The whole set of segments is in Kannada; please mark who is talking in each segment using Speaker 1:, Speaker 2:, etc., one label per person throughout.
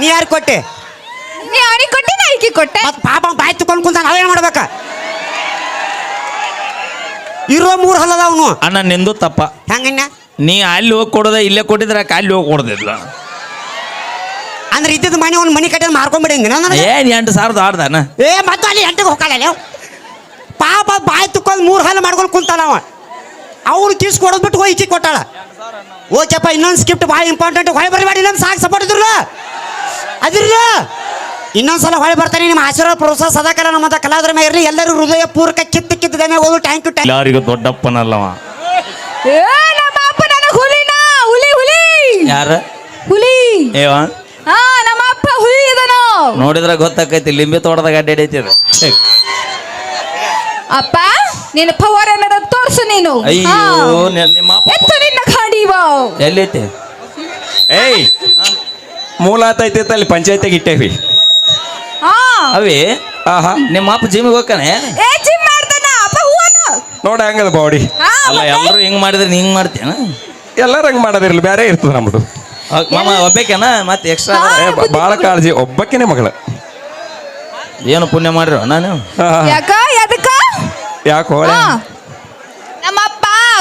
Speaker 1: ನೀ ಯಾರು ಕೊಟ್ಟೆ?
Speaker 2: ನೀ ಅವನಿಗೆ ಕೊಟ್ಟಿ ನಾ ಈಕಿ ಕೊಟ್ಟೆ.
Speaker 1: ಮತ್ ಪಾಪ ಬಾಯಿ ತುಕೊಂಡ್ ಕುಂತ ನಾವೇನ್ ಮಾಡ್ಬೇಕ? ಇರೋ ಮೂರ್ ಹಲ್ಲದ ಅವನು.
Speaker 3: ಅಣ್ಣ ನಿಂದು ತಪ್ಪ.
Speaker 1: ಹೆಂಗಣ್ಣ?
Speaker 3: ನೀ ಅಲ್ಲಿ ಹೋಗಿ ಕೊಡೋದ ಇಲ್ಲೇ ಕೊಟ್ಟಿದ್ರೆ ಆಕೆ ಅಲ್ಲಿ ಹೋಗಿ ಕೊಡೋದಿಲ್ಲ?
Speaker 1: ಅಂದ್ರೆ ಇದ್ದಿದ್ದು ಮನೆ ಒಂದು ಮನೆ ಕಟ್ಟಿದ್ ಮಾರ್ಕೊಂಡ್ಬಿಡಂಗ ನನಗೆ
Speaker 3: ಏನ್ ಎಂಟು ಸಾವಿರದ ಆಡ್ದಾನ
Speaker 1: ಏ ಮತ್ತೆ ಅಲ್ಲಿ ಎಂಟಿಗೆ ಹೋಗಲ್ಲ ಪಾಪ ಬಾಯಿ ತುಕ್ಕೊಂಡ್ ಮೂರ್ ಹಲ್ಲ ಮಾಡ್ಕೊಂಡು ಕುಂತಾನ ಅವ. ಅವ್ರು ಕಿಸ್ ಕೊಡೋದ್ ಬಿಟ್ಟು ಹೋಗಿ ಈಚೆ ಕೊಟ್ಟಾಳ. ಓಕೆಪ್ಪ ಇನ್ನೊಂದು ಸ್ಕಿಪ್ಟ್ ಭಾಳ ಇಂಪಾರ್ಟೆಂಟ್ ಹೊಳೆ ಬರಬೇಡಿ ಇನ್ನೊಂದು ಸಾಕು ಸಪೋರ್ಟ್ ಇದ್ರಲ್ಲ ಅದಿರ್ಲ? ಇನ್ನೊಂದ್ಸಲ ಹೊಳೆ ಬರ್ತಾನೆ ನಿಮ್ಮ ಆಶೀರ್ವಾದ ಪ್ರೋತ್ಸಾಹ ಸದಾಕಾಲ ನಮ್ಮ ಕಲಾವಿದರ ಮೇಲೆ ಇರಲಿ. ಎಲ್ಲರೂ ಹೃದಯ ಪೂರ್ವಕ ಕಿತ್ತು ಕಿತ್ತದೇನೆ ಓದು ಟ್ಯಾಂಕ್ ಯು ಟ್ಯಾಂಕ್
Speaker 3: ಯಾರಿಗೂ ದೊಡ್ಡಪ್ಪನಲ್ಲವ.
Speaker 2: ಏ ನಮ್ಮ ಅಪ್ಪ ನನಗೆ ಹುಲಿನ ಹುಲಿ ಹುಲಿ.
Speaker 3: ಯಾರ?
Speaker 2: ಹುಲಿ.
Speaker 3: ಏವ?
Speaker 2: ಹಾ ನಮ್ಮ ಅಪ್ಪ ಹುಲಿ ಇದನು.
Speaker 3: ನೋಡಿದ್ರೆ ಗೊತ್ತಾಕೈತಿ ಲಿಂಬೆ ತೋಟದಾಗ ಅಡ್ಡಾಡೈತಿ ಅದು ಛೆ.
Speaker 2: ಅಪ್ಪ ನಿನ್ನ ಪವರ್ ಅನ್ನೋದ ತೋರ್ಸು ನೀನು.
Speaker 3: ಅಯ್ಯೋ. ನಿ- ನಿಮ್ಮ ಅಪ್ಪ
Speaker 2: ಎತ್ತು ನಿನ್ನ ಗಾಡಿವ
Speaker 3: ಎಲ್ಲೈತಿ
Speaker 4: ಏಯ್ ಮೂಲ ಆತೈತಿ ಅಂತ ಅಲ್ಲಿ ಪಂಚಾಯತಿಗೆ ಇಟ್ಟೇವಿ.
Speaker 2: ಹಾ.
Speaker 3: ಅವಿ?
Speaker 4: ಆಹಾ.
Speaker 3: ನಿಮ್ಮ ಅಪ್ಪ ಜಿಮ್ಗೆ ಹೋಗ್ತಾನೆ?
Speaker 2: ಏ ಜಿಮ್ ಮಾಡ್ತಾನ. ಅಪ್ಪ ಹೂವನು.
Speaker 4: ನೋಡ ಹಂಗದ ಬಾಡಿ.
Speaker 2: ಹಾ
Speaker 3: ಅಲ್ಲ ಎಲ್ಲರೂ ಹಿಂಗ್ ಮಾಡಿದ್ರೆ ನೀ ಹಿಂಗ್ ಮಾಡ್ತೇನ
Speaker 4: ಎಲ್ಲರೂ ಹಂಗ್ ಮಾಡೋದಿರ್ಲಿ ಬೇರೆ ಇರ್ತದ ನಮ್ದು.
Speaker 3: ಮಾಮ ಒಬ್ಬೇಕೇನ? ಮತ್ತೆ ಎಕ್ಸ್ಟ್ರಾ
Speaker 4: ಬಾಳ ಕಾಳಜಿ ಒಬ್ಬಕ್ಕಿನೇ ಮಗಳ.
Speaker 3: ಏನು ಪುಣ್ಯ ಮಾಡಿರೋ ನಾನು.
Speaker 2: ಯಾಕ ಎದಕ್ಕ
Speaker 4: ಯಾಕೋ?
Speaker 2: ಹಾ.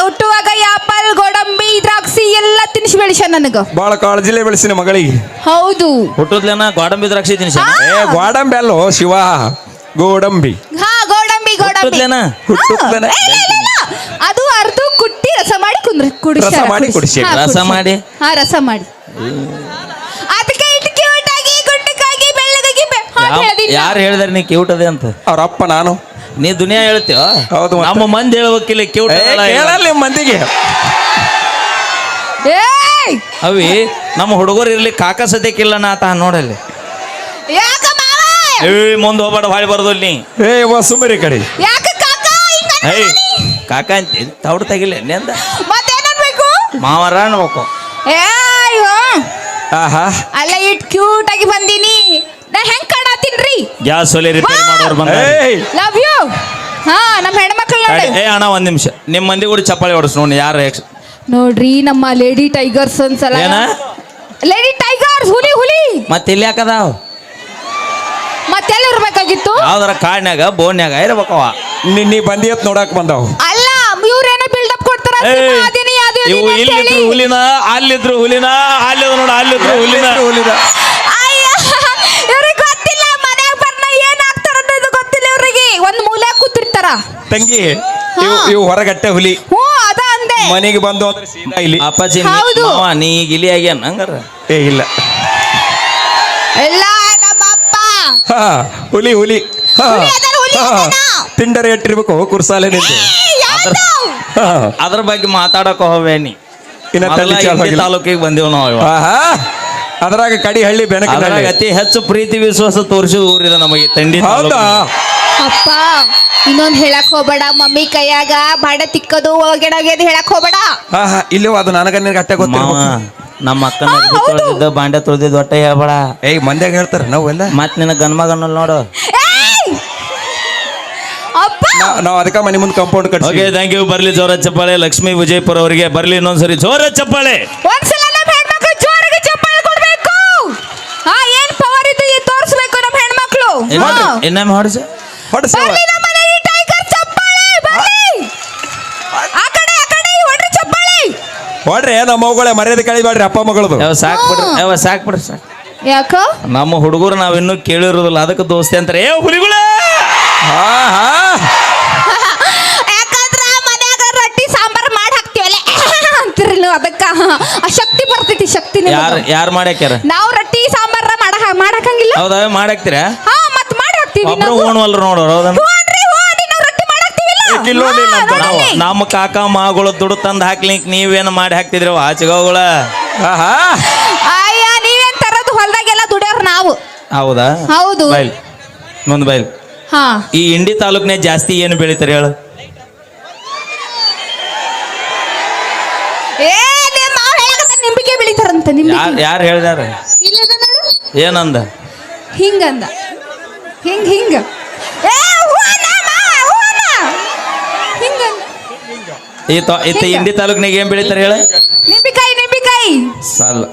Speaker 2: ಹುಟ್ಟುವಾಗ ಆಪಲ್ ಗೋಡಂಬಿ ದ್ರಾಕ್ಷಿ ಎಲ್ಲ ತಿನ್ಸಿ ಬೆಳೆಸ ನನಗ.
Speaker 4: ಬಾಳ ಕಾಳಜಿಲೆ ಬೆಳೆಸಿನ ಮಗಳಿಗೆ.
Speaker 2: ಹೌದು.
Speaker 3: ಹುಟ್ಟದ್ಲೇನ ಗೋಡಂಬಿ ದ್ರಾಕ್ಷಿ ತಿನ್ಸಿ
Speaker 4: ಏ ಗೋಡಂಬಿ ಅಲ್ಲೋ ಶಿವ. ಗೋಡಂಬಿ.
Speaker 2: ಹಾ ಗೋಡಂಬಿ ಗೋಡಂಬಿ.
Speaker 3: ಹುಟ್ಟದ್ಲೇನ?
Speaker 4: ಹುಟ್ಟುತ್ತಲೇನ?
Speaker 2: ಹಾ, ಇಲ್ಲ, ಇಲ್ಲ, ಇಲ್ಲ. ಅದು ಅರ್ಧ ಕುಟ್ಟಿ ರಸ ಮಾಡಿ ಕುಂದ್ರ ಕುಡಿ
Speaker 4: ರಸ ಮಾಡಿ
Speaker 2: ಕುಡಿಸಿ.
Speaker 3: ರಸ ಮಾಡಿ?
Speaker 2: ಹಾ ರಸ ಮಾಡಿ. ಅದಕ್ಕೆ ಇಟ್ಟು ಕ್ಯೂಟ್ ಆಗಿ ಗುಂಡಕ್ಕಾಗಿ ಬೆಳ್ಳಗಾಗಿ ಬೆ-
Speaker 3: ಯಾರು ಹೇಳಿದಾರೆ ನೀ ಕ್ಯೂಟ್ ಅದೇ ಅಂತ?
Speaker 4: ಅವರಪ್ಪ ಅಪ್ಪ ನಾನು.
Speaker 3: ನೀ ದುನಿಯಾ ಹೇಳ್ತೀವ
Speaker 4: ಹೌದು ಮತ್ತೆ.
Speaker 3: ನಮ್ಮ ಮಂದಿ ಹೇಳ್ಬೇಕಿಲ್ಲ ಕ್ಯೂಟ್
Speaker 4: ಹೇಳಲ್ಲ ನಿಮ್ಮ ಮಂದಿಗೆ.
Speaker 2: ಏಯ್!
Speaker 3: ಅವಿ ನಮ್ಮ ಹುಡುಗರು ಇರ್ಲಿ ಕಾಕ ಸದ್ಯಕ್ಕಿಲ್ಲ ನಾ ತಾ ನೋಡಲ್ಲಿ.
Speaker 2: ಯಾಕ ಮಾವ?
Speaker 3: ಏ ಮುಂದೆ ಹೋಗ್ಬೇಡ ಬಾಳಿ ಬರೋದು ನೀ.
Speaker 4: ಏ ವ ಸುಮ್ಮರಿ ಕಡೆ.
Speaker 2: ಯಾಕ ಕಾಕ? ಹಿಂಗ
Speaker 3: ಏಯ್ ಕಾಕ ಅಂತ ತೌಡ್ ತೆಗಿಲ್ಲ ನೆಂದ ಮಾವರ ಅನ್ಬೇಕು.
Speaker 2: ಹ್ಮ್.
Speaker 4: ಆಹಾ.
Speaker 2: ಅಲ್ಲ ಇಟ್ ಕ್ಯೂಟ್ ಆಗಿ ಬಂದೀನಿ. ನಾ ಹೆಂಗ್ ಕಾಣತ್ತೀನ್ರಿ
Speaker 3: ಗ್ಯಾಸ್ ಒಲೆ ರಿಪೇರಿ ಮಾಡೋರು ಬಂದ
Speaker 4: ಏಯ್.
Speaker 2: ಲವ್ ಯು ಹಾ ನಮ್ಮ ಹೆಣ್ಮಕ್ಳು ನೋಡಿ.
Speaker 3: ಏ ಅಣ್ಣ ಒಂದ್ ನಿಮಿಷ. ನಿಮ್ಮ ಮಂದಿ ಕೂಡ ಚಪ್ಪಾಳಿ ಹೊಡ್ಸ್ ನೋಡಿ ಯಾರು ಎಕ್ಸ್
Speaker 2: ನೋಡ್ರಿ ನಮ್ಮ ಲೇಡಿ ಟೈಗರ್ಸ್ ಒಂದ್ಸಲ.
Speaker 3: ಏನ?
Speaker 2: ಲೇಡಿ ಟೈಗರ್ಸ್ ಹುಲಿ ಹುಲಿ.
Speaker 3: ಮತ್ತೆ ಇಲ್ಲಿ ಯಾಕದಾವ್
Speaker 2: ಮತ್ತೆಲ್ಲ ಇರ್ಬೇಕಾಗಿತ್ತು?
Speaker 3: ಯಾವ್ದಾರ ಕಾಡ್ನ್ಯಾಗ ಬೋನ್ಯಾಗ ಇರ್ಬೇಕವ
Speaker 4: ನಿನ್ನ ನೀ ಬಂದಿಯತ್ ನೋಡಕ್ ಬಂದಾವ್.
Speaker 2: ಅಲ್ಲ ಇವ್ರೇನೋ ಬಿಲ್ಡಪ್ ಕೊಡ್ತಾರ
Speaker 3: ಏಯ್,
Speaker 2: ಅದೇನಿ
Speaker 3: ಇವು ಇಲ್ಲಿದ್ರು ಹುಲಿನ ಅಲ್ಲಿದ್ರು ಹುಲಿನ ಅಲ್ಲಿದ್ರು ನೋಡ ಅಲ್ಲಿದ್ರು ಹುಲಿನ.
Speaker 4: ಹುಲಿದ.
Speaker 2: ಇವ್ರಿಗೆ ಗೊತ್ತಿಲ್ಲ ಮನ್ಯಾಗ ಬರ್ನ ಏನ್ ಆಗ್ತಾರ ಅನ್ನೋದು ಗೊತ್ತಿಲ್ಲ ಇವ್ರಿಗೆ ಒಂದ್ ಮೂಲೆ ಕೂತಿರ್ತಾರ
Speaker 4: ತಂಗಿ ಇವು ಇವು ಹೊರಗಟ್ಟೆ ಹುಲಿ.
Speaker 2: ಹ್ಞೂ ಅದ ಅಂದೆ.
Speaker 4: ಮನೆಗೆ ಬಂದು ಅಂದ್ರೆ ಸೀದಾ ಇಲ್ಲಿ.
Speaker 3: ಅಪ್ಪಾಜಿ ನೀ-
Speaker 2: ಹೌದು.
Speaker 3: ಮಾವ ನೀ ಈಗ ಇಲಿ ಆಗ್ಯಾನ ಹಂಗಾರ?
Speaker 4: ಏ ಇಲ್ಲ. ಹಾ ಹುಲಿ ಹುಲಿ. ಹಾ.
Speaker 2: ಹುಲಿ ಹುಲಿ
Speaker 4: ಹಾ.
Speaker 2: ಅದಾನ.
Speaker 4: ತಿಂಡರೆ ಇಟ್ಟಿರ್ಬೇಕು ಕುರ್ಸಾಲೆ ನಿಂತು.
Speaker 2: ಏಯ್, ಯಾವ್ದು?
Speaker 4: ಹಾ.
Speaker 3: ಅದ್ರ ಬಗ್ಗೆ ಮಾತಾಡಕ ಹೋವೇನಿ
Speaker 4: ಇನ್ನ
Speaker 3: ಮೊದಲ
Speaker 4: ತಲೆ ಚಾಲು ಆಗಿಲ್ಲ.
Speaker 3: ತಾಲೂಕಿಗೆ ಬಂದೇವ್ ನಾವು ಇವಾಗ.
Speaker 4: ಆಹಾ. ಅದ್ರಾಗ ಕಡಿ ಹಳ್ಳಿ
Speaker 3: ಅದ್ರಾಗ
Speaker 4: ಬೆನಕ
Speaker 3: ಅತಿ ಹೆಚ್ಚು ಪ್ರೀತಿ ವಿಶ್ವಾಸ ತೋರಿಸಿದ ಊರಿದ ನಮಗೆ ತಂಡಿ
Speaker 4: ಹೌದಾ?
Speaker 2: ಅಪ್ಪ ಇನ್ನೊಂದ್ ಹೇಳಕ್ ಹೋಗ್ಬೇಡ ಮಮ್ಮಿ ಕೈಯಾಗ ಬಾಡ ತಿಕ್ಕದು ಒಳಗಡೆ ಹೇಳಕ್ ಹೋಗ್ಬೇಡ
Speaker 4: ಆಹಾ ಇಲ್ಲೂ ಅದು ನನಗ ನಿನಗೆ ಅಟ್ಟೆ
Speaker 3: ಮಾವ ನಮ್ಮ ಅಕ್ಕನ ಅರ್ಬಿ. ಬಾಂಡೆ ತೊಳ್ದಿದ್ದು ಒಟ್ಟ ಹೇಳ್ಬೇಡ
Speaker 4: ಏಯ್ ಮಂದ್ಯಾಗ ಹೇಳ್ತಾರ ನಾವೆಲ್ಲ
Speaker 3: ಮತ್ ನಿನ್ನ ಗನ್ಮಗನ ನೋಡು
Speaker 2: ಏಯ್! ಅಪ್ಪ
Speaker 4: ನಾ- ನಾವ್ ಅದಕ್ಕ ಮನೆ ಮುಂದೆ ಕಾಂಪೌಂಡ್ ಕಟ್ಟಿ
Speaker 3: ಓಕೆ ಥ್ಯಾಂಕ್ ಯು ಬರ್ಲಿ ಜೋರ ಚಪ್ಪಾಳೆ ಲಕ್ಷ್ಮಿ ವಿಜಯಪುರ ಅವರಿಗೆ ಬರ್ಲಿ ಇನ್ನೊಂದ್ಸರಿ ಜೋರ ಚಪ್ಪಾಳೆ
Speaker 2: ಒಂದ್ಸಲ ನಮ್ಮ ಹೆಣ್ಮಕ್ಳು ಜೋರಾಗಿ ಚಪ್ಪಾಳೆ ಕೊಡ್ಬೇಕು ಹಾ ಏನ್ ಪವರ್ ಇದು ಇದು ತೋರಿಸ್ಬೇಕು ನಮ್ಮ ಹೆಣ್ಮಕ್ಳು ಹಾ.
Speaker 3: ಇನ್ನೊಮ್ಮೆ ಹೊಡ್ಸ
Speaker 2: ಕಡೆ ಹೊಡ್ರಿ
Speaker 4: ನಮ್ಮ ಮಗಳೇ ಮರ್ಯಾದೆ ಕಳಿಬೇಡ್ರಿ ಅಪ್ಪ ಮಗಳದು.
Speaker 3: ಯಾವ ಸಾಕ್ ಬಿಡ್ರಿ ಯಾವ ಸಾಕ್ ಬಿಡ್ರಿ ಸಾಕ್
Speaker 2: ಯಾಕ?
Speaker 3: ನಮ್ಮ ಹುಡುಗರು ನಾವ್ ಇನ್ನೂ ಕೇಳಿರೋದಿಲ್ಲ ಅದಕ್ಕೆ ದೋಸ್ತಿ ಅಂತಾರೆ ಏ ಹುಲಿಗಳ!
Speaker 4: ಹಾ ಹಾ.
Speaker 2: ಯಾಕಂದ್ರ ಮನ್ಯಾಗ ರೊಟ್ಟಿ ಸಾಂಬಾರ್ ಮಾಡಿ ಹಾಕ್ತಿವಲ್ಲ ಅಂತೀರಿ ನೀವು ಅದಕ್ಕ. ಆ ಶಕ್ತಿ ಬರ್ತೈತಿ ಶಕ್ತಿ ಯಾರು
Speaker 3: ಯಾರ್ ಯಾರ್ ಮಾಡ್ಯಾಕ್ಯಾರ
Speaker 2: ನಾವು ರೊಟ್ಟಿ ಸಾಂಬಾರ ಮಾಡ ಮಾಡಾಕಂಗಿಲ್ಲ
Speaker 3: ಹೌದಾ ಮಾಡಾಕ್ತೀರಾ
Speaker 2: ಹಾ
Speaker 3: ಒಬ್ರು ಓಣವಲ್ರು ನೋಡೋರು
Speaker 4: ಇಲ್ಲ ಅಂತ ನಾವು.
Speaker 3: ನಮ್ಮ ಕಾಕ ಮಾಗಳು ದುಡ್ಡು ತಂದು ಹಾಕ್ಲಿಕ್ಕೆ ನೀವೇನು ಮಾಡಿ ಹಾಕ್ತಿದ್ರಿ? ಆಚೆಗವುಗಳ
Speaker 4: ಆಹಾ.
Speaker 2: ಅಯ್ಯ ನೀವೇನ್ ತರದ್ ಹೊಲ್ದಾಗೆಲ್ಲ ದುಡಿಯವ್ರ ನಾವು.
Speaker 3: ಹೌದಾ?
Speaker 2: ಹೌದು.
Speaker 3: ಬೈಲ್. ಮುಂದ್ ಬೈಲ್.
Speaker 2: ಹಾ.
Speaker 3: ಈ ಇಂಡಿ ತಾಲೂಕ್ನೇ ಜಾಸ್ತಿ ಏನು ಬೆಳಿತಾರೆ ಹೇಳು?
Speaker 2: ಏ ನಿಮ್ಮ ಮಾವ ಹೇಳಕತ್ತ ನಿಂಬಿಕೆ ಬೆಳಿತಾರಂತ ನಿಂಬಿಕೆ.
Speaker 3: ಯಾರ್ ಯಾರು ಹೇಳ್ದಾರ? ಏನಂದ?
Speaker 2: ಹಿಂಗಂದ. ಹಿಂಗ್ ಹಿಂಗ.
Speaker 3: ಇತ್ತ ಇಂಡಿ ತಾಲೂಕ್ನಾಗ ಏನ್ ಬೆಳಿತಾರೆ ಹೇಳ?
Speaker 2: ನಿಂಬಿಕಾಯಿ ನಿಂಬಿಕಾಯಿ.
Speaker 3: ಸಾಲ.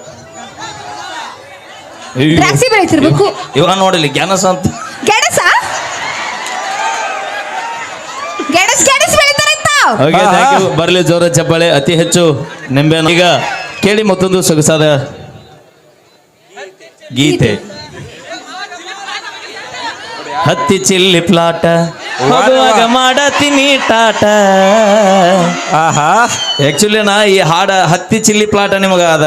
Speaker 2: ದ್ರಾಕ್ಷಿ ಬೆಳಿತಿರ್ಬೇಕು.
Speaker 3: ಇವ ನೋಡಿಲಿ ಗೆಣಸ ಅಂತ.
Speaker 2: ಗೆಣಸ? ಗೆಣಸ್ ಗೆಣಸ್ ಬೆಳಿತಾರಂತ.
Speaker 3: ಓಕೆ ಥ್ಯಾಂಕ್ ಯು ಬರಲಿ ಜೋರ ಚಪ್ಪಾಳೆ. ಅತಿ ಹೆಚ್ಚು ನಿಂಬೆ ಈಗ ಕೇಳಿ ಮತ್ತೊಂದು ಸೊಗಸಾದ ಗೀತೆ. ಹತ್ತಿ ಚಿಲ್ಲಿ ಪ್ಲಾಟ ಮಾಡ ಮಾಡತೀನಿ ಟಾಟ
Speaker 4: ಆಹಾ.
Speaker 3: ಆಕ್ಚುಲಿ ನಾ ಈ ಹಾಡ ಹತ್ತಿ ಚಿಲ್ಲಿ ಪ್ಲಾಟ ನಿಮಗೆ ಅದ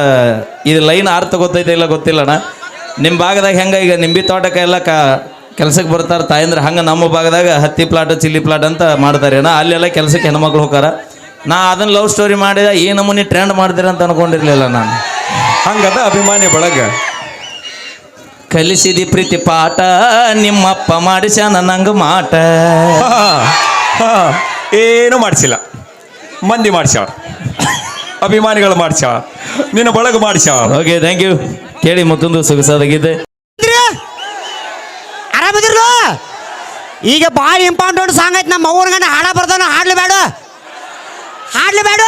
Speaker 3: ಇದು ಲೈನ್ ಅರ್ಥ ಗೊತ್ತೈತೆ ಇಲ್ಲ ಗೊತ್ತಿಲ್ಲಣ್ಣ. ನಿಮ್ಮ ಭಾಗದಾಗ ಹೆಂಗ ಈಗ ನಿಂಬಿ ತೋಟಕ್ಕೆ ಎಲ್ಲ ಕ ಕೆಲ್ಸಕ್ಕೆ ಬರ್ತಾರೆ ತಾಯಂದ್ರೆ ಹಂಗೆ ನಮ್ಮ ಭಾಗದಾಗ ಹತ್ತಿ ಪ್ಲಾಟ ಚಿಲ್ಲಿ ಪ್ಲಾಟ್ ಅಂತ ಮಾಡ್ತಾರೆ. ನಾ ಅಲ್ಲೆಲ್ಲ ಕೆಲಸಕ್ಕೆ ಹೆಣ್ಮಕ್ಳು ಹೋಗಾರ ನಾ ಅದನ್ನ ಲವ್ ಸ್ಟೋರಿ ಮಾಡಿದ ಈ ನಮೂನಿ ಟ್ರೆಂಡ್ ಮಾಡ್ತೀರ ಅಂತ ಅನ್ಕೊಂಡಿರ್ಲಿಲ್ಲ ನಾನು.
Speaker 4: ಹಂಗದ ಅಭಿಮಾನಿ ಬಳಗ.
Speaker 3: ಕಲಿಸಿದಿ ಪ್ರೀತಿ ಪಾಠ ನಿಮ್ಮಪ್ಪ ಮಾಡಿಸ್ಯಾನ ನಂಗ ಮಾಟ.
Speaker 4: ಏನು ಮಾಡಿಸಿಲ್ಲ. ಮಂದಿ ಮಾಡ್ಸ್ಯಾವ ಅಭಿಮಾನಿಗಳು ಮಾಡ್ಸ್ಯಾವ ನಿನ್ನ ಬಳಗ ಮಾಡ್ಸ್ಯಾವ
Speaker 3: ಓಕೆ ಥ್ಯಾಂಕ್ ಯು ಕೇಳಿ ಮತ್ತೊಂದು ಸೊಗಸಾದ ಗೀತೆ.
Speaker 1: ಆರಾಮದಿರ್ಲು ಈಗ ಭಾಳ ಇಂಪಾರ್ಟೆಂಟ್ ಸಾಂಗ್ ಐತೆ ನಮ್ಮ ಅವ್ರ ಗಂಡ ಹಾಡ ಬರ್ತಾನ ಹಾಡ್ಲಿ ಬೇಡ ಹಾಡ್ಲಿ ಬೇಡ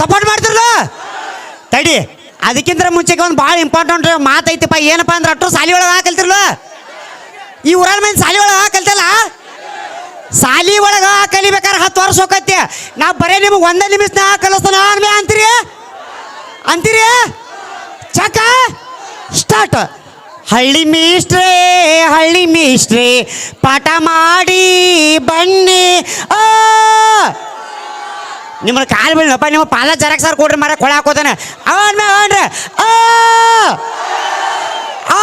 Speaker 1: ಸಪೋರ್ಟ್ ಮಾಡ್ತಿರ್ಲ? ತಡಿ. ಅದಕ್ಕಿಂತ ಮುಂಚೆಗೆ ಒಂದು ಭಾಳ ಇಂಪಾರ್ಟೆಂಟ್ ಮಾತೈತಿಪ್ಪ. ಏನಪ್ಪ ಅಂದ್ರೆ ಅಷ್ಟು ಸಾಲಿ ಒಳಗೆ ಹಾಕಲ್ತಿರ್ಲ? ಈ ಊರಾನ ಮಂದಿ ಸಾಲಿ ಒಳಗೆ ಹಾಕಲ್ತಲ್ಲ? ಸಾಲಿ ಒಳಗೆ ಕಲಿಬೇಕಾದ್ರೆ ಹತ್ತು ವರ್ಷ ಹೋಗತ್ತೆ. ನಾ ಬರೇ ನಿಮಗೆ ಒಂದೇ ನಿಮಿಷ ಕಲಿಸ್ತಾನ ಅನ್ಮೇ ಅಂತೀರಿ? ಅಂತೀರಿ? ಚಕ? ಸ್ಟಾರ್ಟ್. ಹಳ್ಳಿ ಮೀಸ್ಟ್ರೇ ಹಳ್ಳಿ ಮೀಸ್ಟ್ರೇ ಪಾಠ ಮಾಡಿ ಬನ್ನಿ. ಆ! ನಿಮ್ಮ ಕಾಲು ಬೀಳಪ್ಪ, ನಿಮ್ಮ ಪಾದ ಜರಕ್ ಸರ್ ಕೊಡ್ರಿ ಮರ ಕೊಳ ಹಾಕೋತಾನೆ. ಅವನ್ ಅವನ್ರಿ ಆ!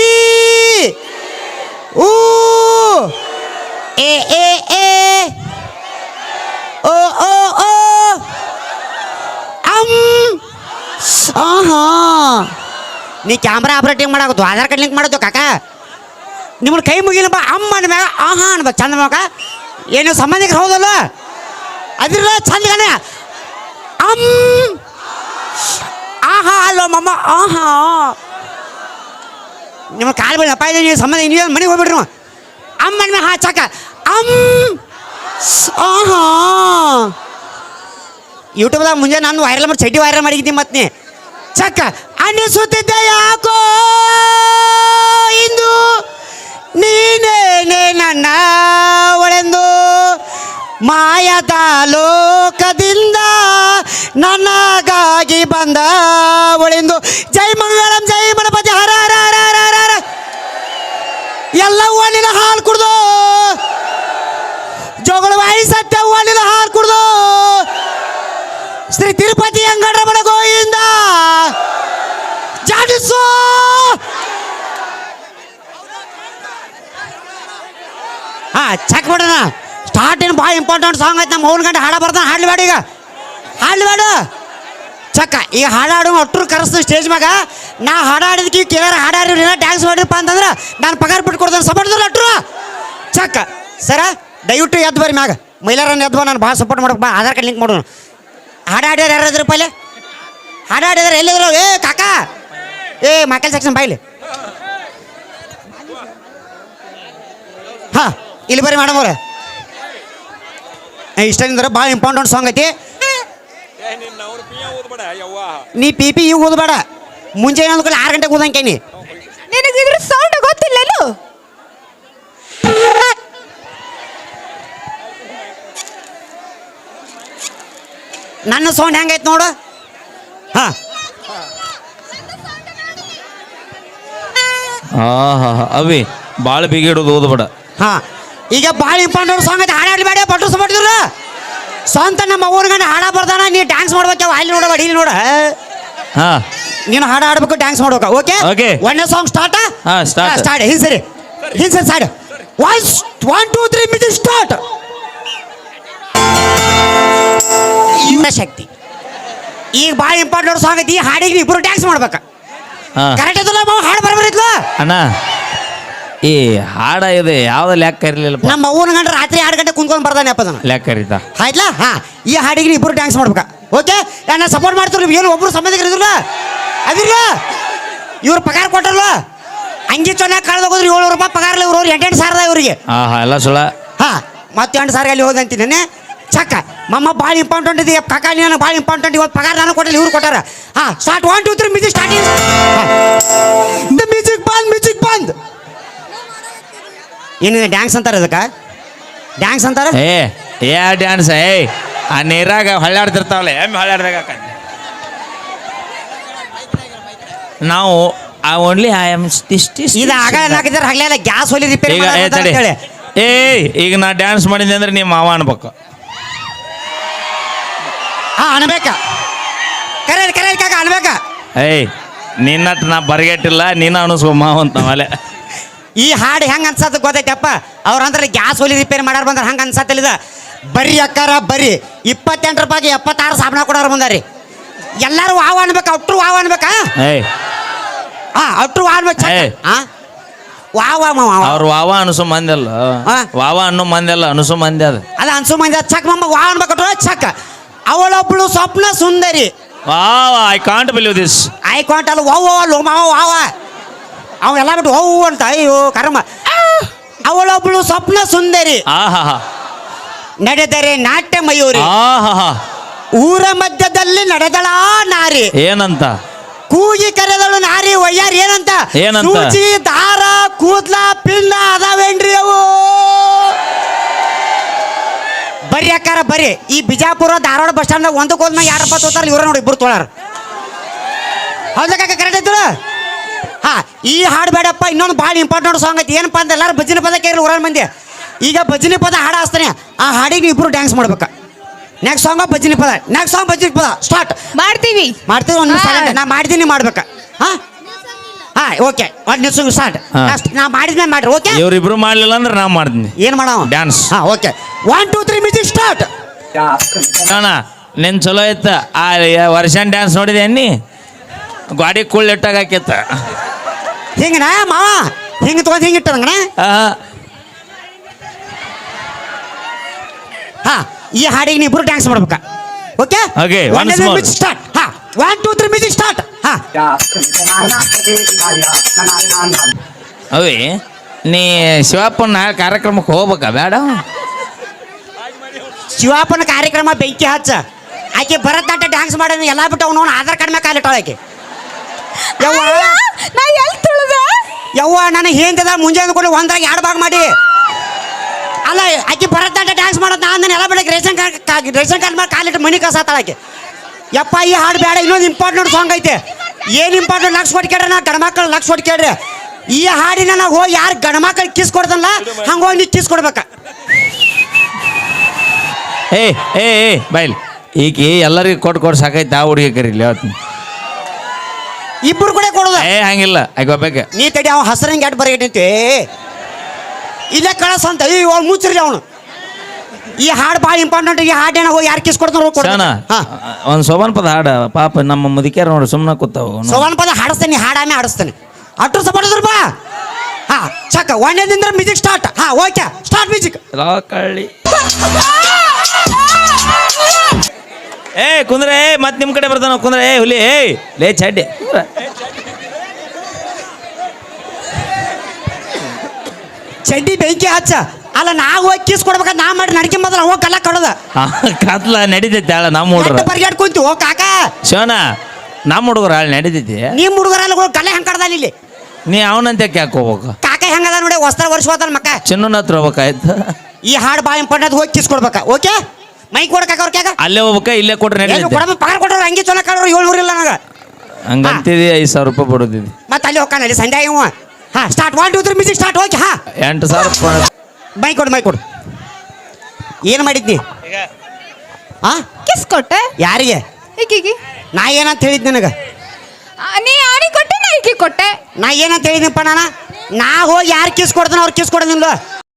Speaker 1: ಈ! ಊ! ಎ ಎ ಎ ಓ ಓ ಓ! ಅಮ್ ಆಹಾ! ನೀ ಕ್ಯಾಮ್ರಾ ಆಪ್ರೇಟಿಂಗ್ ಮಾಡಾಕತ್ತು ಆಧಾರ್ ಕಾರ್ಡ್ ಲಿಂಕ್ ಮಾಡೋದು ಕಾಕ? ನಿಮ್ಮನ್ನ ಕೈ ಮುಗಿಲಪ್ಪ ಅಮ್ಮ ಮ್ಯಾಗ ಆಹಾ ಅನ್ಬೇಕು ಚಂದ ಮಗ. ಏನು ಸಂಬಂಧಿಕರು ಹೌದಲ್ಲ? ಅದ್ರ ಚಂದ ಗಣ ಅಮ್ ಆಹಾ ಅಲ್ಲೋ ಮಮ್ಮ, ಆಹಾ. ನಿಮ್ಮ ಕಾಲು ಬಿಡಿ ಅಪ್ಪ ನೀವು ಸಂಬಂಧ ನೀವು ಮನೆಗೆ ಹೋಗ್ಬಿಡ್ರಿ ಅಮ್ಮನ ಮ್ಯಾಗ ಹಾ, ಚಕ. ಅಮ್ ಆಹಾ. ಯೂಟ್ಯೂಬ್ದಾಗ ಮುಂಜಾನೆ ನಾನು ವೈರಲ್ ಮಾಡಿ, ಚಡ್ಡಿ ವೈರಲ್ ಮಾಡಿದ್ದೀನಿ ಮತ್ತೆ ನೀ. ಚಕ್ಕ ಅನ್ನಿಸುತ್ತಿದ್ದೆ ಯಾಕೋ ಇಂದು ನೀನೇನೆ ನನ್ನ ಒಳೆಂದು ಮಾಯದ ಲೋಕದಿಂದ ನನಗಾಗಿ ಬಂದ ಒಳಿಂದು. ಜೈ ಮಂಗಳಂ, ಜೈ ಗಣಪತಿ. ಹರ ಹರ ಹರ ಹರ ಹರ ಹರ. ಎಲ್ಲ ಹೂವನಿನ ಹಾಲು ಕುಡ್ದು. ಜೋಗಳವಾಯಿ ಸತ್ಯ ಹೂವನಿನ ಹಾಲು ಕುಡ್ದು. ಶ್ರೀ ತಿರುಪತಿ ಅಂಗಡರಮಣ ಗೋಯಿಂದ ಜಾಡಿಸೋ ಹಾ, ಚಕ್ ಮಾಡೋಣ. ಸ್ಟಾರ್ಟ್ ಭಾಳ ಇಂಪಾರ್ಟೆಂಟ್ ಸಾಂಗ್ ಐತೆ, ನಮ್ಮ ಅವ್ನ ಗಂಟೆ ಹಾಡ ಬರ್ತಾನೆ, ಹಾಡ್ಲಿ ಬೇಡ ಈಗ. ಹಾಡ್ಲಿ ಬೇಡ. ಚಕ್ಕ, ಈಗ ಹಾಡಾಡು ಅಟ್ರು ಕರೆಸ್ತು ಸ್ಟೇಜ್ ಮ್ಯಾಗ. ನಾ ಹಾಡಾಡಿದಕ್ಕೆ ಕೇಳಾರ ಹಾಡಾಡಿರಿ ಡ್ಯಾನ್ಸ್ ಮಾಡಿರಪ್ಪ ಅಂತಂದ್ರೆ ನಾನು ಪಗಾರ ಬಿಟ್ಟು ಕೊಡ್ತೇನೆ ಸಪೋರ್ಟ್ ಅಟ್ರು ಚಕ್ಕ, ಸರ, ದಯವಿಟ್ಟು ಎದ್ದು ಬರ್ರಿ ಮ್ಯಾಗ. ಮಹಿಳೆಯರನ್ನು ಎದ್ದು ನಾನು ಭಾಳ ಸಪೋರ್ಟ್ ಮಾಡಕ್ಕೆ ಬಾ, ಆಧಾರ್ ಕಾರ್ಡ್ ಲಿಂಕ್ ಮಾಡೋಣ ಹಾಡಾಡ್ಯಾರ ಯಾರಾದ್ರು ಪೈಲೆ ಹಾಡಾಡಿದಾರೆ ಎಲ್ಲಿದ್ರು? ಏ, ಕಾಕ. ಏ ಮೈಕಲ್ ಸೆಕ್ಷನ್ ಬಾಯ್ಲಿ ಹಾಂ, ಇಲ್ಲಿ ಬರ್ರಿ ಮೇಡಮ್ ಅವ್ರೆ. ಇಷ್ಟಂದ್ರೆ ಭಾಳ ಇಂಪಾರ್ಟೆಂಟ್ ಸಾಂಗ್ ಐತಿ. ನೀ ಪಿ ಪಿ ಈಗ ಓದಬೇಡ. ಮುಂಜಾನೆ ಅಂದ್ಕೊಳ್ಳಿ ಆರು ಗಂಟೆಗೆ ಓದಂಕೇನಿ
Speaker 2: ನಿನಗೆ ಇದ್ರ ಸೌಂಡ್ ಗೊತ್ತಿಲ್ಲನು
Speaker 1: ನನ್ನ ಸೌಂಡ್ ಹೆಂಗೈತೆ ನೋಡು. ಹಾ.
Speaker 3: ಆಹಾ ಅವಿ ಭಾಳ ಬಿಗಿಡೋದು ಓದ್ಬೇಡ.
Speaker 1: ಹಾ. ಈಗ ಭಾಳ ಇಂಪಾರ್ಟೆಂಟ್ ಸಾಂಗ್ ಐತೆ ಹಾಡಾಡ್ಲಿ ಬೇಡ ಪಟ್ಟು ಸಪೋರ್ಟಿದ್ರು ಸ್ವಂತ ನಮ್ಮ ಗಂಡ ಹಾಡ ಬರ್ದಾನ ನೀ ಡ್ಯಾನ್ಸ್ ಮಾಡ್ಬೇಕು ಅಲ್ಲಿ ನೋಡ ಇಲ್ಲಿ ನೋಡ.
Speaker 3: ಹಾ.
Speaker 1: ನೀನು ಹಾಡ ಆಡ್ಬೇಕು ಡ್ಯಾನ್ಸ್ ಮಾಡ್ಬೇಕು ಓಕೆ
Speaker 3: ಓಕೆ
Speaker 1: ಒಳ್ಳೆ ಸಾಂಗ್ ಸ್ಟಾರ್ಟ್
Speaker 3: ಹಾ, ಸ್ಟಾರ್ಟ್
Speaker 1: ಸ್ಟಾರ್ಟ್ ಹಿಂಗ್ ಸರಿ. ಹಿಂಗ್ ಸರಿ start one one two three ಮಿತಿ ಸ್ಟಾರ್ಟ್ ಶಕ್ತಿ. ಈಗ ಭಾಳ ಇಂಪಾರ್ಟೆಂಟ್ ಸಾಂಗ್ ಐತಿ ಹಾಡಿಗೆ ಇಬ್ರು ಡ್ಯಾನ್ಸ್ ಮಾಡ್ಬೇಕು. ಕರೆಕ್ಟ್ ಮಾವ? ಹಾಡು ಬರಬರಿತ್ಲ?
Speaker 3: ಅಣ್ಣ. ಈ ಹಾಡ ಇದೆ. ಯಾವ್ದು ಲೆಕ್ಕ ಇರ್ಲಿಲ್ಲ
Speaker 1: ನಮ್ಮ ಅವ್ವನ ಗಂಡ ರಾತ್ರಿ ಎರಡು ಗಂಟೆ ಕುಂತ್ಕೊಂಡು ಬರ್ದಾನೆ ಅಪ್ಪ ಅದನ್ನ.
Speaker 3: ಲೆಕ್ಕ ಇರಿತ?
Speaker 1: ಆಯ್ತಲ್ಲ ಹಾ. ಈ ಹಾಡಿಗೆ ಇಬ್ಬರು ಡ್ಯಾನ್ಸ್ ಮಾಡ್ಬೇಕಾ. ಓಕೆ ನಾನು ಸಪೋರ್ಟ್ ಮಾಡ್ತೀರಿ ನೀವು ಏನು ಒಬ್ರು ಸಂಬಂಧಿಕರು ಇದ್ರಲ್ಲ? ಅದಿರ್ಲ? ಇವ್ರು ಪಗಾರ ಕೊಟ್ಟಲ್ವ ಅಂಗಿ ಚೆನ್ನಾಗಿ ಕಳೆದ ಹೋದ್ರೆ ಏಳ್ನೂರು ರೂಪಾಯಿ ಪಗಾರ ಇವ್ರು. ಅವ್ರು ಎಂಟೆಂಟು ಸಾವಿರದ ಇವರಿಗೆ.
Speaker 3: ಹಾ ಎಲ್ಲ ಸುಳ
Speaker 1: ಹಾ ಮತ್ತೆ ಎಂಟು ಸಾವಿರ ಅಲ್ಲಿ ಹೋದಂತೀನಿ ಚಕ್ಕ ಮಮ್ಮ ಭಾಳ ಇಂಪಾರ್ಟೆಂಟ್ ಇದೆ. ಕಾಕ ನೀನು ಭಾಳ ಇಂಪಾರ್ಟೆಂಟ್ ಇವತ್ತು ಪಗಾರ ನಾನು ಕೊಟ್ಟಿಲ್ಲ ಇವ್ರು ಕೊಟ್ಟಾರ. ಹಾ start one two three music starting music ಬಂದ್ ಮ್ಯೂಸಿಕ್ ಬಂದ್. ಏನಿದೆ ಡ್ಯಾನ್ಸ್ ಅಂತಾರೆ ಅದಕ್ಕೆ? ಡ್ಯಾನ್ಸ್ ಅಂತಾರೆ?
Speaker 3: ಏ ಏ ಡ್ಯಾನ್ಸ್ ಏ ಆ ನೀರಾಗ ಹೊಳ್ಳಾಡ್ತಿರ್ತಾವಲ್ಲ ಎಮ್ಮೆ ಹೊಳ್ಳಾಡ್ದಾಗ ನಾವು ಆ ಓನ್ಲಿ ಐ ಆಮ್ ಇಷ್ಟ
Speaker 1: ಇದು ಆಗ ಏನಾಗಿದ್ದಾರೆ ಹಗಲೆಲ್ಲ ಗ್ಯಾಸ್ ಹೊಲಿ ರಿಪೇರಿ
Speaker 3: ಈಗ ಏ ತಡಿ. ಏ ಈಗ ನಾ ಡ್ಯಾನ್ಸ್ ಮಾಡಿದ್ದೆ ಅಂದ್ರೆ ನೀವು ಮಾವ ಅನ್ಬೇಕು.
Speaker 1: ಹಾ ಅನ್ಬೇಕ. ಕರೆ ಕರೆ ಕಾಕ ಅನ್ಬೇಕ.
Speaker 3: ಏಯ್ ನಿನ್ನಟ್ ನಾ ಬರ್ಗೆಟ್ಟಿಲ್ಲ ನೀನು ಅನಿಸ್ಕೊ ಮಾವ ಅಂತ ನಾವಲ್ಲೇ
Speaker 1: ಈ ಹಾಡು ಹೆಂಗ್ ಅನ್ಸತ್ ಗೊತ್ತೈತಪ್ಪ? ಅವ್ರ ಅಂದ್ರೆ ಗ್ಯಾಸ್ ಒಲಿ ರಿಪೇರಿ ಮಾಡಾರ ಬಂದ್ರೆ ಹಂಗ ಅನ್ಸತ್ತಿಲ್ಲ ಬರೀ ಅಕ್ಕಾರ ಬರೀ. ಇಪ್ಪತ್ತೆಂಟು ರೂಪಾಯಿಗೆ ಎಪ್ಪತ್ತಾರು ಸಾಬಣ ಕೊಡೋರು ಬಂದಾರಿ. ಎಲ್ಲಾರು ವಾವ್ ಅನ್ಬೇಕು ಅಟ್ರು ವಾವ್ ಅನ್ಬೇಕಾ? ಹಾ ಅಟ್ರು ವಾವ್ ಅನ್ಬೇಕು. ಹಾ ವಾವ
Speaker 3: ಅವ್ರು ವಾವ ಅನಸು ಮಂದಿ ಅಲ್ಲ. ವಾವ ಅನ್ನೋ ಮಂದಿ ಅಲ್ಲ ಅನಸು ಮಂದಿ ಅದ.
Speaker 1: ಅದ ಅನ್ಸು ಮಂದಿ ಚಕ್ ಮಮ್ಮ ವಾವ ಅನ್ಬೇಕು ಚಕ್ ಅವಳೊಬ್ಳು ಸ್ವಪ್ನ ಸುಂದರಿ.
Speaker 3: Wow I can't believe this
Speaker 1: I can't ಅಲ್ಲ ವಾವ ಲೋ ಮಾವ ವಾವ. ಅವ ಎಲ್ಲ ಬಿಟ್ಟು ಹೋ ಅಂತ ಅಯ್ಯೋ ಕರ್ಮ. ಅವಳೊಬ್ಳು ಸ್ವಪ್ನ ಸುಂದರಿ.
Speaker 3: ಆಹಾ
Speaker 1: ನಡೆದರೆ ನಾಟ್ಯ ಮಯೂರಿ.
Speaker 3: ಆಹಾ
Speaker 1: ಊರ ಮಧ್ಯದಲ್ಲಿ ನಡೆದಳ ನಾರಿ.
Speaker 3: ಏನಂತ?
Speaker 1: ಕೂಗಿ ಕರೆದಳು ನಾರಿ ಒಯ್ಯಾರಿ ಏನಂತ?
Speaker 3: ಏನಂತ?
Speaker 1: ಸೂಚಿ ದಾರ ಕೂದ್ಲ ಪಿಲ್ಲ ಅದಾವೇನ್ರಿ ಅವು? ಬರ್ರಿ ಅಕ್ಕಾರ ಬರ್ರಿ. ಈ ಬಿಜಾಪುರ ಧಾರವಾಡ ಬಸ್ ಸ್ಟ್ಯಾಂಡ್ ಒಂದಕ್ಕೆ ಹೋದ್ಮೇಲೆ ಯಾರಪ್ಪ ತೋತಾರ? ಇವ್ರ ನೋಡಿ ಇಬ್ರು ತೋಳಾರ. ಹೌದಕ್ಕ ಕಾಕ ಕರೆಕ್ಟ್ ಐತಲ್ಲ? ಹಾ ಈ ಹಾಡು ಬೇಡಪ್ಪ ಇನ್ನೊಂದು ಭಾಳ ಇಂಪಾರ್ಟೆಂಟ್ ಸಾಂಗ್ ಐತಿ. ಏನಪ್ಪ ಅಂತ ಎಲ್ಲರೂ ಭಜನೆ ಪದ ಕೇಳಿ ಊರಾರ ಮಂದಿ. ಈಗ ಭಜನೆ ಪದ ಹಾಡು ಹಾಸ್ತಾನೆ ಆ ಹಾಡಿಗೆ ಇಬ್ಬರು ಇಬ್ರು ಡ್ಯಾನ್ಸ್ ಮಾಡ್ಬೇಕು. ನೆಕ್ಸ್ಟ್ ಸಾಂಗ್ ಭಜನೆ ಪದ. ನೆಕ್ಸ್ಟ್ ಸಾಂಗ್ ಭಜನೆ ಪದ. ಸ್ಟಾರ್ಟ್
Speaker 2: ಮಾಡ್ತೀವಿ.
Speaker 1: ಮಾಡ್ತೀವಿ ಒಂದು ನಾ ಮಾಡ್ತೀನಿ ಮಾಡ್ಬೇಕು. ಹಾ? ಹಾ ಓಕೆ ಒಂದು ನಿಮಿಷ ಸ್ಟಾರ್ಟ್
Speaker 3: ಹಾ.
Speaker 1: ನಾ ಮಾಡಿದ್ಮೇಲೆ ಮಾಡ್ರಿ ಓಕೆ
Speaker 3: ಇವರಿಬ್ರು ಮಾಡಲಿಲ್ಲ ಅಂದ್ರೆ ನಾ ಮಾಡ್ತೀನಿ.
Speaker 1: ಏನು ಮಾಡವ
Speaker 3: ಡ್ಯಾನ್ಸ್
Speaker 1: ಹಾ okay one two three music start
Speaker 3: ಅಣ್ಣ ನಿನ್ ಚಲೋ ಇತ್ತ ಆ ವರ್ಷನ್ ಡ್ಯಾನ್ಸ್ ನೋಡಿದೆ ಅನ್ನಿ ಗಾಡಿ ಕೂಳ್ ಇಟ್ಟಾಗ ಹಾಕಿತ್ತ.
Speaker 1: ಹಿಂಗನ ಮಾವ? ಹಿಂಗೆ ತಗೊಂಡ್ ಹಿಂಗೆ ಇಟ್ಟದಂಗಣ ಹಾ ಈ ಹಾಡಿಗೆ ನೀವು ಇಬ್ರು ಡ್ಯಾನ್ಸ್ ಮಾಡ್ಬೇಕ. Okay
Speaker 3: okay once more.
Speaker 1: Start ಹಾ one two three music start ಹಾ.
Speaker 3: ಅವೇ ನೀ ಶಿವಪ್ಪನ ಕಾರ್ಯಕ್ರಮಕ್ಕೆ ಹೋಗ್ಬೇಕಾ? ಬೇಡ.
Speaker 1: ಶಿವಾಪನ ಕಾರ್ಯಕ್ರಮ ಬೆಂಕಿ ಹಚ್ಚ. ಆಕೆ ಭರತನಾಟ್ಯ ಡ್ಯಾನ್ಸ್ ಮಾಡೋದು ಎಲ್ಲ ಬಿಟ್ಟು ಅವನು ಆಧಾರ್ ಕಾರ್ಡ್ ಮೇಲೆ ಕಾಲಿಟ್ಟಾಳ ಆಕೆ. ಯವ್ವ?
Speaker 2: ನಾ ಎಲ್ಲಿ ತುಳಿದೆ?
Speaker 1: ಯವ್ವ ನನಗೆ ಹಿಂದದ ಮುಂಜಾನೆ ಕೊಡು ಒಂದ್ರಾಗ ಎರಡು ಭಾಗ ಮಾಡಿ. ಅಲ್ಲ ಆಕೆ ಭರತನಾಟ್ಯ ಡ್ಯಾನ್ಸ್ ಮಾಡೋದು ನಾನು ಎಲ್ಲ ಬಿಡಕ್ಕೆ ರೇಷನ್ ಕಾರ್ಡ್ ರೇಷನ್ ಕಾರ್ಡ್ ಮಾಡಿ ಕಾಲಿಟ್ಟು ಮನಿ ಕಸಾತಾಳ ಆಕೆ. ಯಪ್ಪ ಈ ಹಾಡು ಬೇಡ ಇನ್ನೊಂದು ಇಂಪಾರ್ಟೆಂಟ್ ಸಾಂಗ್ ಐತೆ. ಏನು ಇಂಪಾರ್ಟೆಂಟ್ ಲಕ್ಷ ಕೊಟ್ಟು ಕೇಳ್ರಿ ನಾ ಗಣಮಕ್ಳು ಲಕ್ಷ ಕೊಟ್ಟು ಕೇಳ್ರಿ. ಈ ಹಾಡಿನ ನಾವು ಹೋಗಿ ಯಾರು ಗಣಮಕ್ಳು ಕಿಸ್ ಕೊಡ್ದಲ್ಲ ಹಂಗೆ ಹೋಗಿ ನೀ ಕಿಸ್ ಕೊಡ್ಬೇಕ.
Speaker 3: ಏ ಏ ಏ ಬೈಲ್. ಈಗ ಎಲ್ಲರಿಗೂ ಕೊಟ್ಟು ಕೊಟ್ಟು ಸಾಕೈತೆ ಆ ಹುಡುಗಿ ಕರೀಲಿ ಹೇಳ್ತೀನಿ
Speaker 1: ಇಬ್ಬರು ಕೂಡ ಕೊಡೋದ.
Speaker 3: ಏ ಹಂಗಿಲ್ಲ. ಆಗ ಹೋಗ್ಬೇಕು
Speaker 1: ನೀ ತಡಿ ಅವ ಹಸರಂಗೆ ಎಟ್ ಬರಗೈತಿ ಇಲ್ಲೇ ಕಳಸ ಅಂತ. ಈ ಅವ್ನು ಮುಚ್ಚಿರಿ ಅವನು. ಈ ಹಾಡು ಭಾಳ ಇಂಪಾರ್ಟೆಂಟ್ ಈ ಹಾಡೇನ ಹೋಗಿ ಯಾರು ಕಿಸ್ ಕೊಡ್ತಾರೋ ಹಾ.
Speaker 3: ಒಂದು ಸೋವನ್ ಪದ ಹಾಡ. ಪಾಪ ನಮ್ಮ ಮುದುಕಿಯರ್ ನೋಡಿ ಸುಮ್ಮನೆ ಕೂತಾವ
Speaker 1: ಸೋವನ್ ಪದ ಹಾಡಿಸ್ತೇನೆ ಹಾಡಾಮೆ ಹಾಡಿಸ್ತೇನೆ. ಅಟ್ರು ಸಪೋರ್ಟ್ ಬಾ. ಹಾ ಚಕ ಒಂದೇದಿಂದ ಮ್ಯೂಸಿಕ್ ಸ್ಟಾರ್ಟ್ ಹಾ ಓಕೆ ಸ್ಟಾರ್ಟ್ ಮ್ಯೂಸಿಕ್
Speaker 3: ಕಳ್ಳಿ. ಏ ಕುಂದ್ರೆ ಏ ಮತ್ತೆ ನಿಮ್ಮ ಕಡೆ ಬರ್ತಾನ? ಕುಂದ್ರೆ ಏ ಹುಲಿ ಏ ಲೇ ಚಡ್ಡಿ.
Speaker 1: ಚಡ್ಡಿ ಬೆಂಕಿ ಹಚ್ಚ. ಅಲ್ಲ ನಾವು ಹೋಗಿ ಕಿಸ್ ಕೊಡ್ಬೇಕ ನಾ ಮಾಡಿ ನಡ್ಕೆ ಮೊದಲ ಹೋಗಿ ಕಲ್ಲ ಕಡದ.
Speaker 3: ಕತ್ಲ ನಡೀತೈತೆ ಅಲ್ಲ ನಮ್ಮ ಹುಡುಗ
Speaker 1: ಎಟ್ಟು ಬರ್ಗ್ಯಾಡ್ ಕುಂತು ಓ ಕಾಕ.
Speaker 3: ಶಿವನ ನಮ್ಮ ಹುಡುಗರು ಅಲ್ಲಿ ನಡಿತೈತಿ.
Speaker 1: ನಿಮ್ಮ ಹುಡುಗರಲ್ಲಿ ಹೋಗಿ ಕಲೆ ಹೆಂಗ್ ಕಡ್ದಲ್ಲ ಇಲ್ಲಿ?
Speaker 3: ನೀ ಅವನಂತೆ ಯಾಕೆ ಹೋಗ್ಬೇಕು?
Speaker 1: ಕಾಕ ಹೆಂಗದ ನೋಡಿ ವಸ್ತ್ರ ವರ್ಷ ಮಕ್ಕ.
Speaker 3: ಚಿನ್ನನ ಹತ್ರ ಹೋಗ್ಬೇಕಾಯ್ತು.
Speaker 1: ಈ ಹಾಡು ಬಾಯಿ ಇಂಪಾರ್ಟೆಂಟ್ ಹೋಗಿ ಕಿಸ್ ಕೊಡ್ಬೇಕಾ ಓಕೆ? ಮೈ ಕೊಡ್ಕಾಕ ಅವ್ರ
Speaker 3: ಅಲ್ಲೇ ಹೋಗ್ಬೇಕ ಇಲ್ಲೇ ಕೊಟ್ರೆ
Speaker 1: ಏನು ಕೊಡಮ್ಮ ಪಗಾರ ಕೊಟ್ಟವ್ರು ಹಂಗೆ ಚೊಲೋ ಕಾಡೋರು ಏಳ್ನೂರು ಇಲ್ಲ ನನಗೆ.
Speaker 3: ಹಂಗಂತಿದಿ ಐದು ಸಾವಿರ ರೂಪಾಯಿ ಬಿಡೋದಿದ್ದಿ
Speaker 1: ಮತ್ತೆ ಅಲ್ಲಿ ಹೋಗ್ಕಾನ ಅಲ್ಲಿ ಸಂಡೆ ಇವ. ಹಾ start one two three music start ಹೋಗಿ ಹಾ.
Speaker 3: ಎಂಟು ಸಾವಿರ ರೂಪಾಯಿ
Speaker 1: ಮೈ ಕೊಡು ಮೈ ಕೊಡು. ಏನು ಮಾಡಿದ್ನಿ? ಹಾ
Speaker 2: ಕಿಸ್ ಕೊಟ್ಟೆ?
Speaker 1: ಯಾರಿಗೆ?
Speaker 2: ಈಕಿಗೆ
Speaker 1: ನಾ ಏನಂತ ಹೇಳಿದ್ ನಿನಗೆ?
Speaker 2: ಆ, ನೀ ಆನಿ ಕೊಟ್ಟೆ ನಾ ಕೊಟ್ಟೆ?
Speaker 1: ನಾ ಏನಂತ ಹೇಳಿದ್ನಪ್ಪ ನಾನು? ನಾ ಹೋಗಿ ಯಾರು ಕಿಸ್ ಕೊಡ್ತಾನ ಅವ್ರು ಕಿಸ್ ಕೊಡೋದಿಲ್ಲ